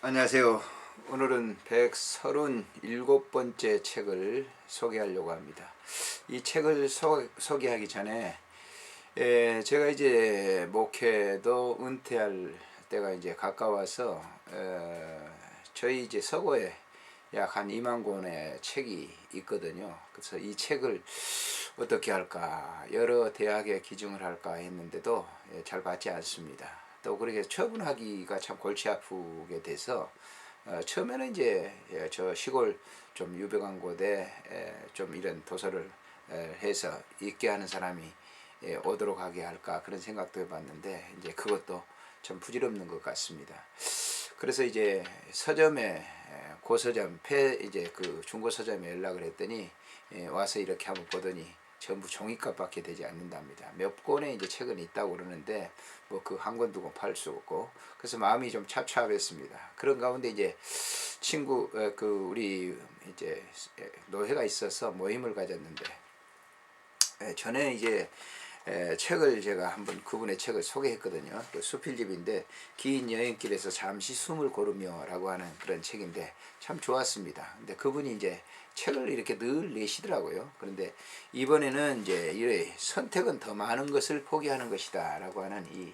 안녕하세요. 오늘은 137번째 책을 소개하려고 합니다. 이 책을 소, 소개하기 전에 에, 제가 이제 목회도 은퇴할 때가 이제 가까워서 에, 저희 이제 서고에 약 한 2만 권의 책이 있거든요. 그래서 이 책을 어떻게 할까 여러 대학에 기증을 할까 했는데도 예, 잘 받지 않습니다. 또 그렇게 처분하기가 참 골치 아프게 돼서 어, 처음에는 이제 예, 저 시골 좀 유명한 곳에 에, 좀 이런 도서를 에, 해서 읽게 하는 사람이 예, 오도록 하게 할까 그런 생각도 해봤는데 이제 그것도 좀 부질없는 것 같습니다. 그래서 이제 서점에 에, 고서점 폐 이제 그 중고 서점에 연락을 했더니 예, 와서 이렇게 한번 보더니 전부 종이값밖에 되지 않는답니다. 몇 권의 이제 책은 있다고 그러는데 뭐 그 한 권 두 권 팔 수 없고 그래서 마음이 좀 찹찹했습니다. 그런 가운데 이제 친구 어, 그 우리 이제 노회가 있어서 모임을 가졌는데 에, 전에 이제 에, 책을 제가 한번 그분의 책을 소개했거든요. 그 수필집인데 긴 여행길에서 잠시 숨을 고르며라고 하는 그런 책인데 참 좋았습니다. 근데 그분이 이제 책을 이렇게 늘 내시더라고요. 그런데 이번에는 이제 이 선택은 더 많은 것을 포기하는 것이다라고 하는 이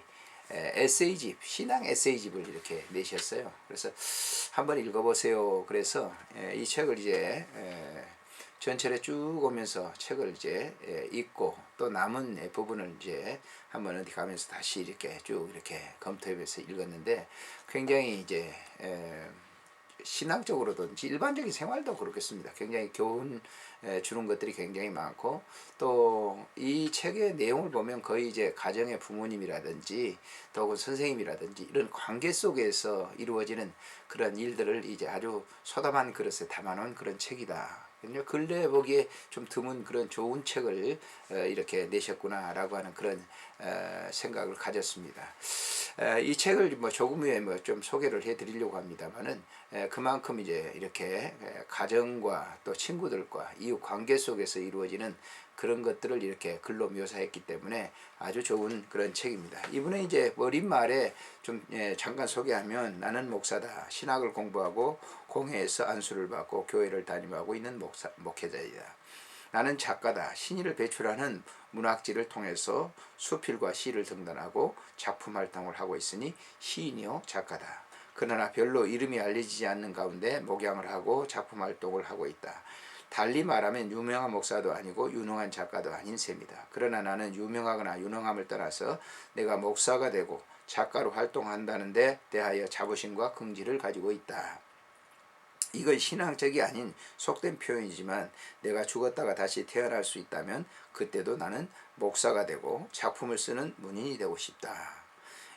에세이집, 신앙 에세이집을 이렇게 내셨어요. 그래서 한번 읽어보세요. 그래서 이 책을 이제 전철에 쭉 오면서 책을 이제 읽고 또 남은 부분을 이제 한번 어디 가면서 다시 이렇게 쭉 이렇게 검토해서 읽었는데 굉장히 이제 신앙적으로든지 일반적인 생활도 그렇겠습니다. 굉장히 교훈 주는 것들이 굉장히 많고 또 이 책의 내용을 보면 거의 이제 가정의 부모님이라든지 또 혹은 선생님이라든지 이런 관계 속에서 이루어지는 그런 일들을 이제 아주 소담한 그릇에 담아놓은 그런 책이다. 근래 보기에 좀 드문 그런 좋은 책을 이렇게 내셨구나라고 하는 그런 생각을 가졌습니다. 이 책을 뭐 조금 후에 뭐 좀 소개를 해드리려고 합니다만은 그만큼 이제 이렇게 가정과 또 친구들과 이웃 관계 속에서 이루어지는 그런 것들을 이렇게 글로 묘사했기 때문에 아주 좋은 그런 책입니다. 이분은 이제 머릿말에 좀 예, 잠깐 소개하면 나는 목사다. 신학을 공부하고 공회에서 안수를 받고 교회를 다니고 있는 목사, 목회자이다. 나는 작가다. 신의를 배출하는 문학지를 통해서 수필과 시를 등단하고 작품 활동을 하고 있으니 시인이요 작가다. 그러나 별로 이름이 알려지지 않는 가운데 목양을 하고 작품 활동을 하고 있다. 달리 말하면 유명한 목사도 아니고 유능한 작가도 아닌 셈이다. 그러나 나는 유명하거나 유능함을 떠나서 내가 목사가 되고 작가로 활동한다는 데 대하여 자부심과 긍지를 가지고 있다. 이건 신앙적이 아닌 속된 표현이지만 내가 죽었다가 다시 태어날 수 있다면 그때도 나는 목사가 되고 작품을 쓰는 문인이 되고 싶다.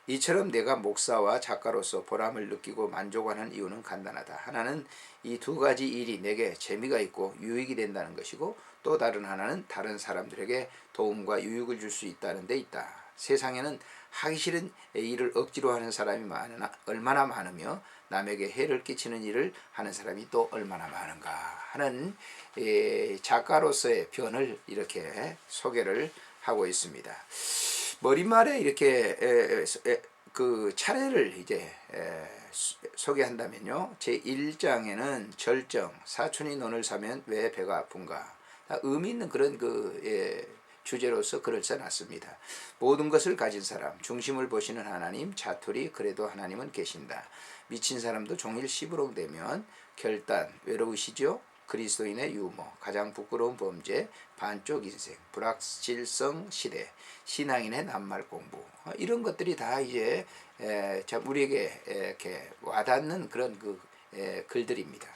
이처럼 내가 목사와 작가로서 보람을 느끼고 만족하는 이유는 간단하다. 하나는 이 두 가지 일이 내게 재미가 있고 유익이 된다는 것이고 또 다른 하나는 다른 사람들에게 도움과 유익을 줄 수 있다는 데 있다. 세상에는 하기 싫은 일을 억지로 하는 사람이 많으나 얼마나 많으며 남에게 해를 끼치는 일을 하는 사람이 또 얼마나 많은가 하는 작가로서의 변을 이렇게 소개를 하고 있습니다. 머릿말에 이렇게 에, 에, 그 차례를 이제 에, 소개한다면요. 제 1장에는 절정, 사촌이 논을 사면 왜 배가 아픈가. 의미 있는 그런 그 예, 주제로서 글을 써놨습니다. 모든 것을 가진 사람, 중심을 보시는 하나님, 자투리 그래도 하나님은 계신다. 미친 사람도 종일 시부록 되면 결단, 외로우시죠? 그리스도인의 유머, 가장 부끄러운 범죄, 반쪽 인생, 불확실성 시대, 신앙인의 낱말 공부. 어, 이런 것들이 다 이제 에, 우리에게 이렇게 와닿는 그런 그 에, 글들입니다.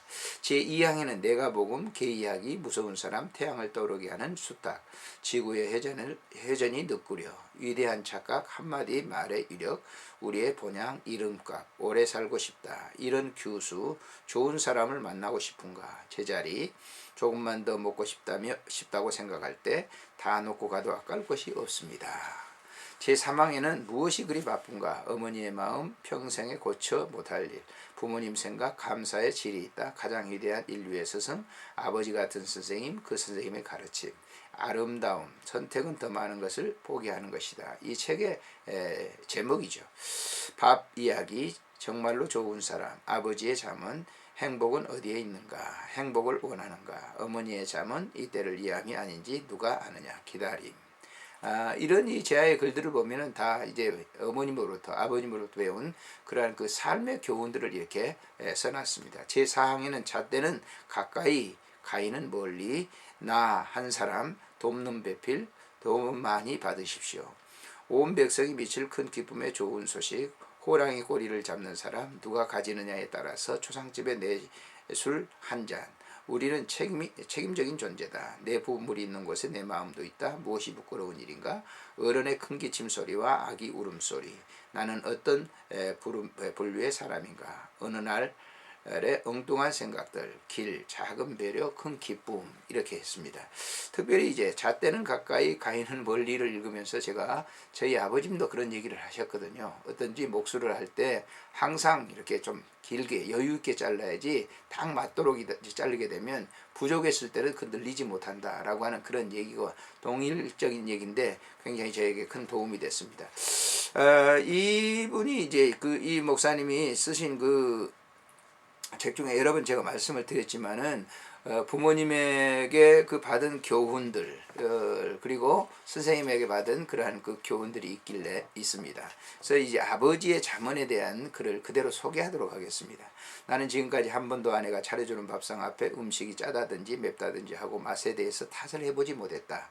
제2항에는 내가 복음, 개이야기, 무서운 사람, 태양을 떠오르게 하는 수탉, 지구의 회전을, 회전이 느꾸려, 위대한 착각, 한마디 말의 위력, 우리의 본향, 이름값, 오래 살고 싶다. 이런 규수, 좋은 사람을 만나고 싶은가, 제자리, 조금만 더 먹고 싶다며, 싶다고 생각할 때 다 놓고 가도 아까울 것이 없습니다. 제3항에는 무엇이 그리 바쁜가? 어머니의 마음, 평생에 고쳐 못할 일, 부모님 생각, 감사의 질이 있다. 가장 위대한 인류의 스승, 아버지 같은 선생님, 그 선생님의 가르침, 아름다움, 선택은 더 많은 것을 포기하는 것이다. 이 책의 에, 제목이죠. 밥 이야기, 정말로 좋은 사람 아버지의 잠은 행복은 어디에 있는가 행복을 원하는가 어머니의 잠은 이때를 이함이 아닌지 누가 아느냐 기다림 아, 이런 이 제아의 글들을 보면은 다 이제 어머님으로부터 아버님으로부터 배운 그러한 그 삶의 교훈들을 이렇게 에, 써놨습니다. 제 4항에는 잣대는 가까이 가인은 멀리 나 한 사람 돕는 배필 도움 많이 받으십시오. 온 백성이 미칠 큰 기쁨의 좋은 소식 호랑이 꼬리를 잡는 사람 누가 가지느냐에 따라서 초상집에 내술 한 잔. 우리는 책임이, 책임적인 존재다. 내 부물이 있는 곳에 내 마음도 있다. 무엇이 부끄러운 일인가? 어른의 큰 기침 소리와 아기 울음소리. 나는 어떤 에, 부름, 에, 분류의 사람인가? 어느 날 의 엉뚱한 생각들, 길, 작은 배려, 큰 기쁨 이렇게 했습니다. 특별히 이제 잣대는 가까이 가인은 멀리를 읽으면서 제가 저희 아버님도 그런 얘기를 하셨거든요. 어떤지 목수를 할 때 항상 이렇게 좀 길게 여유 있게 잘라야지 딱 맞도록 자르게 되면 부족했을 때는 그 늘리지 못한다라고 하는 그런 얘기가 동일적인 얘기인데 굉장히 저에게 큰 도움이 됐습니다. 어, 이분이 이제 그 이 목사님이 쓰신 그 책 중에 여러 번 제가 말씀을 드렸지만은 어, 부모님에게 그 받은 교훈들 어, 그리고 선생님에게 받은 그러한 그 교훈들이 있길래 있습니다. 그래서 이제 아버지의 자문에 대한 글을 그대로 소개하도록 하겠습니다. 나는 지금까지 한 번도 아내가 차려주는 밥상 앞에 음식이 짜다든지 맵다든지 하고 맛에 대해서 탓을 해보지 못했다.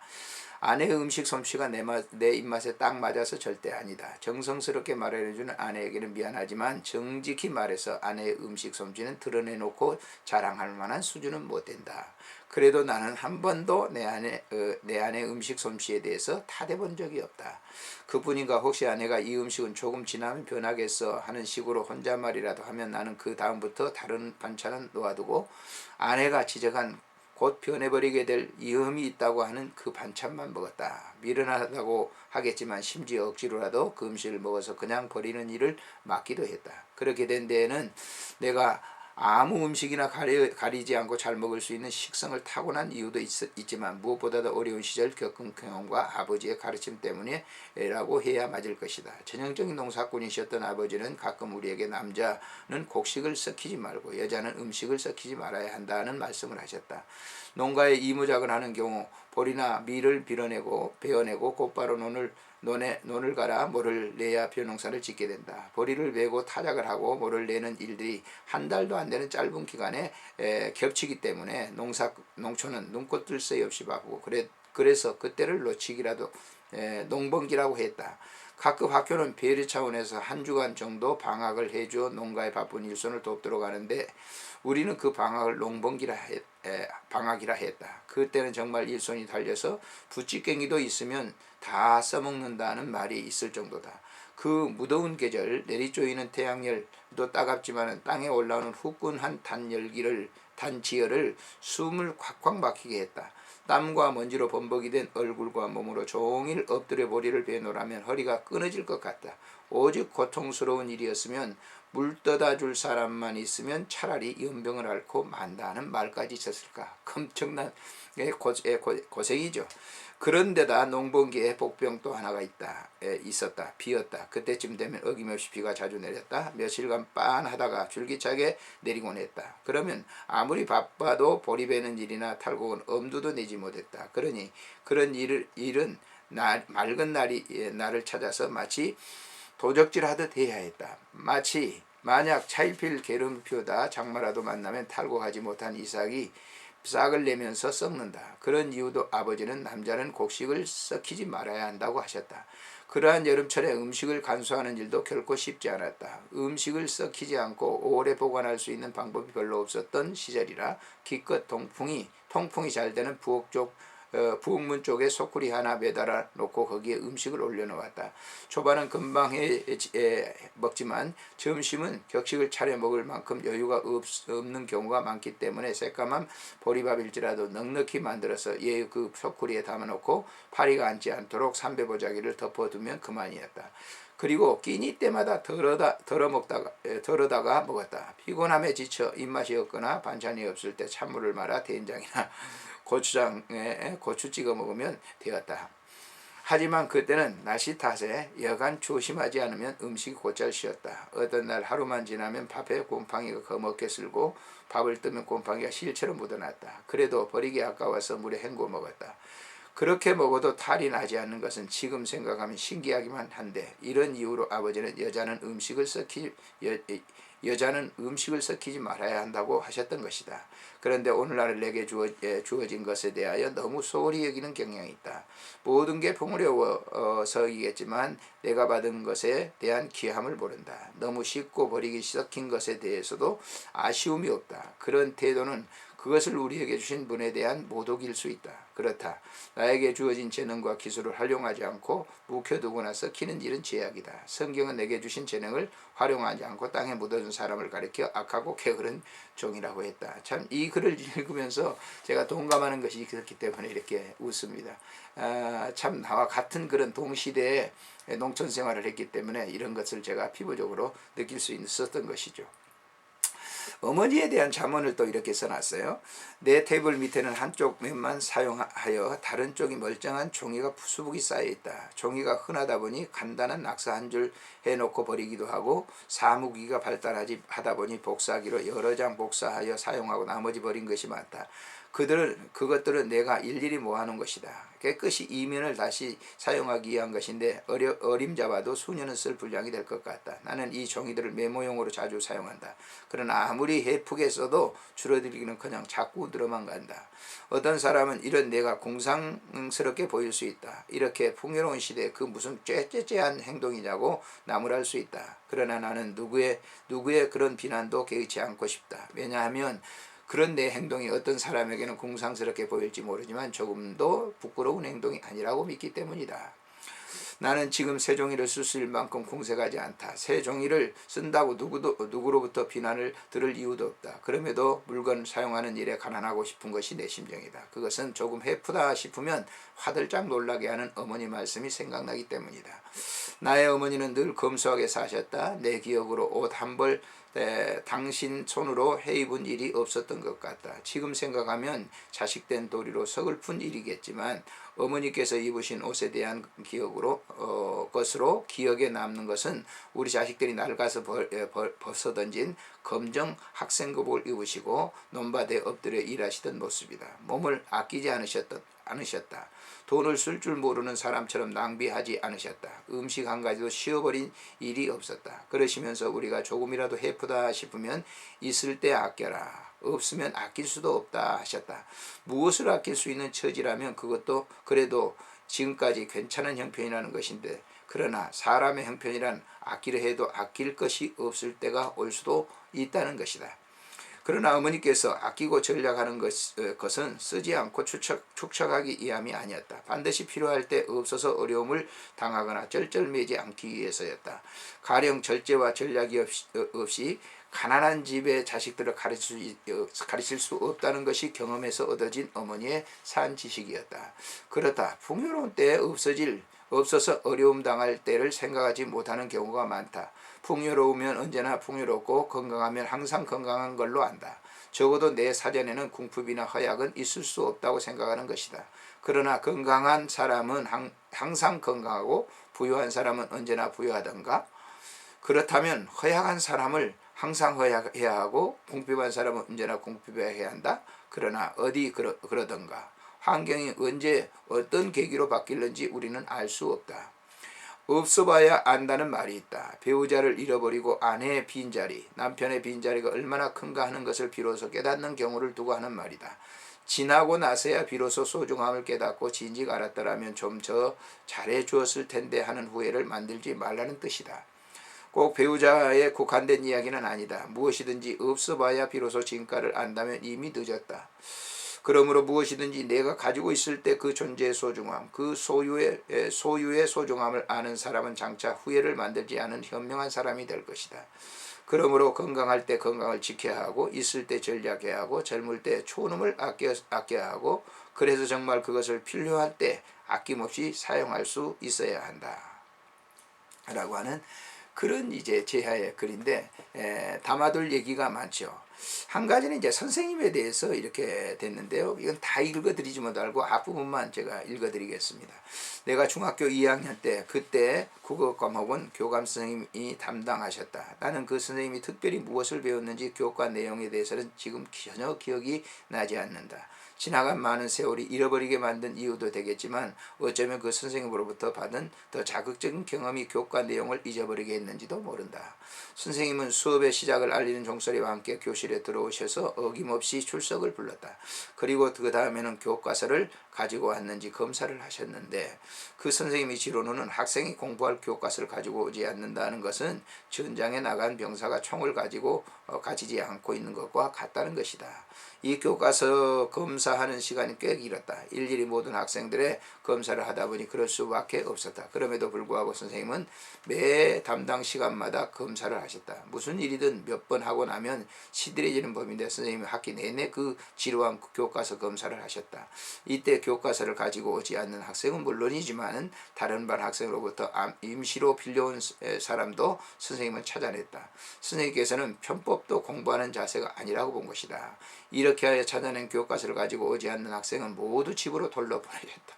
아내의 음식 솜씨가 내, 맛, 내 입맛에 딱 맞아서 절대 아니다. 정성스럽게 말해주는 아내에게는 미안하지만 정직히 말해서 아내의 음식 솜씨는 드러내놓고 자랑할 만한 수준은 못 된다. 그래도 나는 한 번도 내 아내 어, 내 아내 음식 솜씨에 대해서 탓해본 적이 없다. 그뿐인가 혹시 아내가 이 음식은 조금 지나면 변하겠어 하는 식으로 혼잣말이라도 하면 나는 그 다음부터 다른 반찬은 놓아두고 아내가 지적한 곧 변해버리게 될 위험이 있다고 하는 그 반찬만 먹었다. 미련하다고 하겠지만 심지어 억지로라도 그 음식을 먹어서 그냥 버리는 일을 막기도 했다. 그렇게 된 데에는 내가 아무 음식이나 가리, 가리 지 않고 잘 먹을 수 있는 식성을 타고난 이유도 있, 지만 무엇보다도 어려운 시절 겪은 경험과 아버지의 가르침 때문에라고 해야 맞을 것이다. 전형적인 농사꾼이셨던 아버지는 가끔 우리에게 남자는 곡식을 썩히지 말고 여자는 음식을 썩히지 말아야 한다는 말씀을 하셨다. 농가에 이무작을 하는 경우 보리나 밀을 빌어내고 베어내고 곧바로 논을 논에 논을 갈아 모를 내야 벼농사를 짓게 된다. 보리를 베고 타작을 하고 모를 내는 일들이 한 달도 안 되는 짧은 기간에 에, 겹치기 때문에 농사 농촌은 눈꽃 뜰 새 없이 바쁘고 그래 그래서 그때를 놓치기라도 에, 농번기라고 했다. 각급 학교는 배려 차원에서 한 주간 정도 방학을 해주어 농가에 바쁜 일손을 돕도록 하는데 우리는 그 방학을 농번기라 했, 에, 방학이라 했다. 그때는 정말 일손이 달려서 부찌깽이도 있으면 다 써먹는다는 말이 있을 정도다. 그 무더운 계절 내리쪼이는 태양열도 따갑지만 땅에 올라오는 후끈한 단열기를 단지열을 숨을 콱콱 막히게 했다. 땀과 먼지로 범벅이 된 얼굴과 몸으로 종일 엎드려 보리를 베놓으라면 허리가 끊어질 것 같다. 오직 고통스러운 일이었으면 물 떠다 줄 사람만 있으면 차라리 연병을 앓고 만다는 말까지 있었을까. 엄청난 고, 고생이죠. 그런데다 농번기에 복병 또 하나가 있다. 있었다. 비었다. 그때쯤 되면 어김없이 비가 자주 내렸다. 며칠간 빤하다가 줄기차게 내리곤 했다. 그러면 아무리 바빠도 보리 베는 일이나 탈곡은 엄두도 내지 못했다. 그러니 그런 일을, 일은 날, 맑은 날이 나를 찾아서 마치 도적질 하듯 해야 했다. 마치 만약 차일필 피우다 장마라도 만나면 탈곡하지 못한 이삭이 싹을 내면서 썩는다. 그런 이유도 아버지는 남자는 곡식을 썩히지 말아야 한다고 하셨다. 그러한 여름철에 음식을 간수하는 일도 결코 쉽지 않았다. 음식을 썩히지 않고 오래 보관할 수 있는 방법이 별로 없었던 시절이라 기껏 통풍이 통풍이 잘 되는 부엌 쪽 어, 부엌문 쪽에 소쿠리 하나 매달아 놓고 거기에 음식을 올려놓았다. 초반은 금방 해, 해, 먹지만 점심은 격식을 차려 먹을 만큼 여유가 없, 없는 경우가 많기 때문에 새까만 보리밥일지라도 넉넉히 만들어서 얘그 소쿠리에 담아놓고 파리가 앉지 않도록 삼배보자기를 덮어두면 그만이었다. 그리고 끼니 때마다 덜어다 덜어 먹다가 덜어다가 먹었다. 피곤함에 지쳐 입맛이 없거나 반찬이 없을 때 찬물을 말아 된장이나 고추장에 고추 찍어 먹으면 되었다. 하지만 그때는 날씨 탓에 여간 조심하지 않으면 음식이 곧잘 쉬었다. 어떤 날 하루만 지나면 밥에 곰팡이가 거먹게 쓸고 밥을 뜨면 곰팡이가 실처럼 묻어났다. 그래도 버리기 아까워서 물에 헹궈 먹었다. 그렇게 먹어도 탈이 나지 않는 것은 지금 생각하면 신기하기만 한데 이런 이유로 아버지는 여자는 음식을 썩히 여, 여자는 음식을 썩히지 말아야 한다고 하셨던 것이다. 그런데 오늘날 내게 주어, 예, 주어진 것에 대하여 너무 소홀히 여기는 경향이 있다. 모든 게 풍요로워서이겠지만 내가 받은 것에 대한 귀함을 모른다. 너무 쉽고 버리기 썩힌 것에 대해서도 아쉬움이 없다. 그런 태도는 그것을 우리에게 주신 분에 대한 모독일 수 있다. 그렇다. 나에게 주어진 재능과 기술을 활용하지 않고 묵혀두거나 썩히는 일은 죄악이다. 성경은 내게 주신 재능을 활용하지 않고 땅에 묻어둔 사람을 가리켜 악하고 게으른 종이라고 했다. 참 이 글을 읽으면서 제가 동감하는 것이 있었기 때문에 이렇게 웃습니다. 아, 참 나와 같은 그런 동시대에 농촌 생활을 했기 때문에 이런 것을 제가 피부적으로 느낄 수 있었던 것이죠. 어머니에 대한 자문을 또 이렇게 써놨어요. 내 테이블 밑에는 한쪽 면만 사용하여 다른 쪽이 멀쩡한 종이가 수북이 쌓여 있다. 종이가 흔하다 보니 간단한 낙서 한 줄 해놓고 버리기도 하고 사무기가 발달하지 하다 보니 복사기로 여러 장 복사하여 사용하고 나머지 버린 것이 많다. 그들은 그것들은 내가 일일이 모아놓은 것이다. 깨끗이 이면을 다시 사용하기 위한 것인데 어려, 어림 잡아도 수년은 쓸 분량이 될 것 같다. 나는 이 종이들을 메모용으로 자주 사용한다. 그러나 아무리 예쁘게 써도 줄어들기는커녕 자꾸 늘어만 간다. 어떤 사람은 이런 내가 공상스럽게 보일 수 있다. 이렇게 풍요로운 시대에 그 무슨 쬐쬐쬐한 행동이냐고 나무랄 수 있다. 그러나 나는 누구의 누구의 그런 비난도 개의치 않고 싶다. 왜냐하면 그런 내 행동이 어떤 사람에게는 공상스럽게 보일지 모르지만 조금도 부끄러운 행동이 아니라고 믿기 때문이다. 나는 지금 새 종이를 쓸 만큼 공색하지 않다. 새 종이를 쓴다고 누구도 누구로부터 비난을 들을 이유도 없다. 그럼에도 물건 사용하는 일에 가난하고 싶은 것이 내 심정이다. 그것은 조금 해프다 싶으면 화들짝 놀라게 하는 어머니 말씀이 생각나기 때문이다. 나의 어머니는 늘 검소하게 사셨다. 내 기억으로 옷 한 벌 당신 손으로 해 입은 일이 없었던 것 같다. 지금 생각하면 자식된 도리로 서글픈 일이겠지만 어머니께서 입으신 옷에 대한 기억으로 어, 것으로 기억에 남는 것은 우리 자식들이 낡아서 벌, 벌, 벗어 던진 검정 학생급을 입으시고 논밭에 엎드려 일하시던 모습이다. 몸을 아끼지 않으셨던 않으셨다. 돈을 쓸 줄 모르는 사람처럼 낭비하지 않으셨다. 음식 한 가지도 쉬어버린 일이 없었다. 그러시면서 우리가 조금이라도 해프다 싶으면 있을 때 아껴라. 없으면 아낄 수도 없다 하셨다. 무엇을 아낄 수 있는 처지라면 그것도 그래도 지금까지 괜찮은 형편이라는 것인데 그러나 사람의 형편이란 아끼려 해도 아낄 것이 없을 때가 올 수도 있다는 것이다. 그러나 어머니께서 아끼고 전략하는 것, 어, 것은 쓰지 않고 축적, 축적하기 위함이 아니었다. 반드시 필요할 때 없어서 어려움을 당하거나 쩔쩔매지 않기 위해서였다. 가령 절제와 전략이 없이, 어, 없이 가난한 집의 자식들을 가르칠, 어, 가르칠 수 없다는 것이 경험에서 얻어진 어머니의 산 지식이었다. 그렇다. 풍요로운 때에 없어질 없어서 어려움 당할 때를 생각하지 못하는 경우가 많다. 풍요로우면 언제나 풍요롭고 건강하면 항상 건강한 걸로 안다. 적어도 내 사전에는 궁핍이나 허약은 있을 수 없다고 생각하는 것이다. 그러나 건강한 사람은 항상 건강하고 부유한 사람은 언제나 부유하던가? 그렇다면 허약한 사람을 항상 허약해야 하고 궁핍한 사람은 언제나 궁핍해야 한다? 그러나 어디 그러, 그러던가? 환경이 언제 어떤 계기로 바뀔는지 우리는 알 수 없다. 없어봐야 안다는 말이 있다. 배우자를 잃어버리고 아내의 빈자리, 남편의 빈자리가 얼마나 큰가 하는 것을 비로소 깨닫는 경우를 두고 하는 말이다. 지나고 나서야 비로소 소중함을 깨닫고 진즉 알았더라면 좀더 잘해 주었을 텐데 하는 후회를 만들지 말라는 뜻이다. 꼭 배우자에 국한된 이야기는 아니다. 무엇이든지 없어봐야 비로소 진가를 안다면 이미 늦었다. 그러므로 무엇이든지 내가 가지고 있을 때 그 존재의 소중함, 그 소유의 소유의 소중함을 아는 사람은 장차 후회를 만들지 않은 현명한 사람이 될 것이다. 그러므로 건강할 때 건강을 지켜야 하고 있을 때 전략해야 하고 젊을 때 초놈을 아껴 아껴야 하고 그래서 정말 그것을 필요할 때 아낌없이 사용할 수 있어야 한다. 라고 하는 그런 이제 제하의 글인데 에, 담아둘 얘기가 많죠. 한 가지는 이제 선생님에 대해서 이렇게 됐는데요. 이건 다 읽어드리지 못하고 앞부분만 제가 읽어드리겠습니다. 내가 중학교 2학년 때 그때 국어 과목은 교감 선생님이 담당하셨다. 나는 그 선생님이 특별히 무엇을 배웠는지 교과 내용에 대해서는 지금 전혀 기억이 나지 않는다. 지나간 많은 세월이 잃어버리게 만든 이유도 되겠지만 어쩌면 그 선생님으로부터 받은 더 자극적인 경험이 교과 내용을 잊어버리게 했는지도 모른다. 선생님은 수업의 시작을 알리는 종소리와 함께 교실 에 들어오셔서 어김없이 출석을 불렀다. 그리고 그 다음에는 교과서를 가지고 왔는지 검사를 하셨는데 그 선생님이 지로는 학생이 공부할 교과서를 가지고 오지 않는다는 것은 전장에 나간 병사가 총을 가지고 어, 가지지 않고 있는 것과 같다는 것이다. 이 교과서 검사하는 시간이 꽤 길었다. 일일이 모든 학생들의 검사를 하다 보니 그럴 수밖에 없었다. 그럼에도 불구하고 선생님은 매 담당 시간마다 검사를 하셨다. 무슨 일이든 몇 번 하고 나면 시들해지는 법인데 선생님이 학기 내내 그 지루한 교과서 검사를 하셨다. 이때 교과서를 가지고 오지 않는 학생은 물론이지만 다른 반 학생으로부터 암- 임시로 빌려온 사람도 선생님을 찾아냈다. 선생님께서는 편법도 공부하는 자세가 아니라고 본 것이다. 이렇게 하여 찾아낸 교과서를 가지고 오지 않는 학생은 모두 집으로 돌려 보내겠다.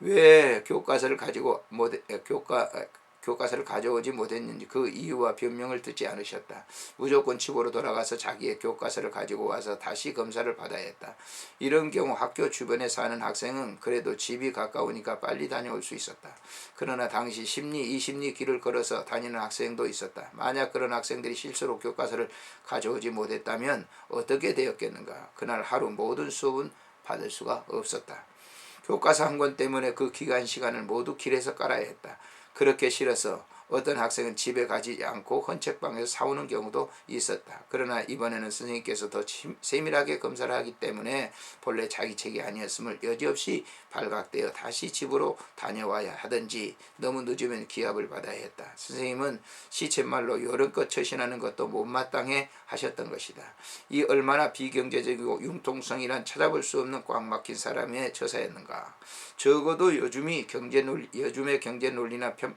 왜 교과서를 가지고 못 에, 교과 에, 교과서를 가져오지 못했는지 그 이유와 변명을 듣지 않으셨다. 무조건 집으로 돌아가서 자기의 교과서를 가지고 와서 다시 검사를 받아야 했다. 이런 경우 학교 주변에 사는 학생은 그래도 집이 가까우니까 빨리 다녀올 수 있었다. 그러나 당시 10리, 20리 길을 걸어서 다니는 학생도 있었다. 만약 그런 학생들이 실수로 교과서를 가져오지 못했다면 어떻게 되었겠는가. 그날 하루 모든 수업은 받을 수가 없었다. 교과서 한 권 때문에 그 기간 시간을 모두 길에서 깔아야 했다. 그렇게 싫어서 어떤 학생은 집에 가지 않고 헌책방에서 사오는 경우도 있었다. 그러나 이번에는 선생님께서 더 침- 세밀하게 검사를 하기 때문에 본래 자기 책이 아니었음을 여지없이 발각되어 다시 집으로 다녀와야 하든지 너무 늦으면 기합을 받아야 했다. 선생님은 시쳇말로 여름껏 처신하는 것도 못마땅해 하셨던 것이다. 이 얼마나 비경제적이고 융통성이란 찾아볼 수 없는 꽉 막힌 사람의 처사였는가. 적어도 요즘이 경제 논리, 요즘의 경제 논리나 편,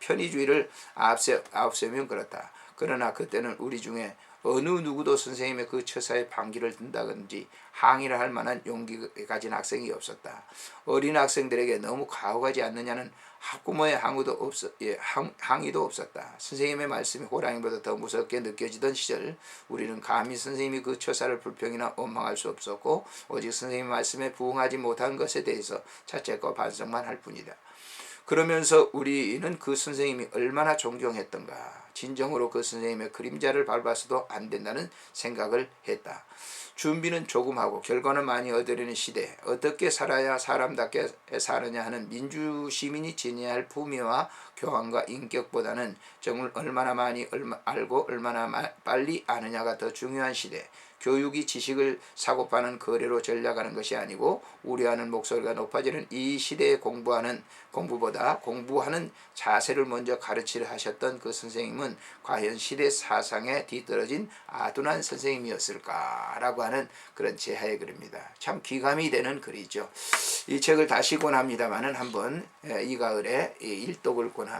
편의주의를 앞세, 앞세면 그렇다. 그러나 그때는 우리 중에 어느 누구도 선생님의 그 처사에 반기를 든다든지 항의를 할 만한 용기 가진 학생이 없었다. 어린 학생들에게 너무 가혹하지 않느냐는 학부모의 항의도 없었, 예, 항, 항의도 없었다. 선생님의 말씀이 호랑이보다 더 무섭게 느껴지던 시절 우리는 감히 선생님이 그 처사를 불평이나 원망할 수 없었고 오직 선생님의 말씀에 부응하지 못한 것에 대해서 자책과 반성만 할 뿐이다. 그러면서 우리는 그 선생님이 얼마나 존경했던가. 진정으로 그 선생님의 그림자를 밟아서도 안 된다는 생각을 했다. 준비는 조금 하고 결과는 많이 얻으려는 시대. 어떻게 살아야 사람답게 사느냐 하는 민주 시민이 지녀야 할 품위와 교환과 인격보다는 정을 얼마나 많이 알고 얼마나 마, 빨리 아느냐가 더 중요한 시대. 교육이 지식을 사고파는 거래로 전략하는 것이 아니고 우려하는 목소리가 높아지는 이 시대에 공부하는 공부보다 공부하는 자세를 먼저 가르치려 하셨던 그 선생님은 과연 시대 사상에 뒤떨어진 아둔한 선생님이었을까라고 하는 그런 제하의 글입니다. 참 귀감이 되는 글이죠. 이 책을 다시 권합니다마는 한번 이 가을에 일독을 권합니다.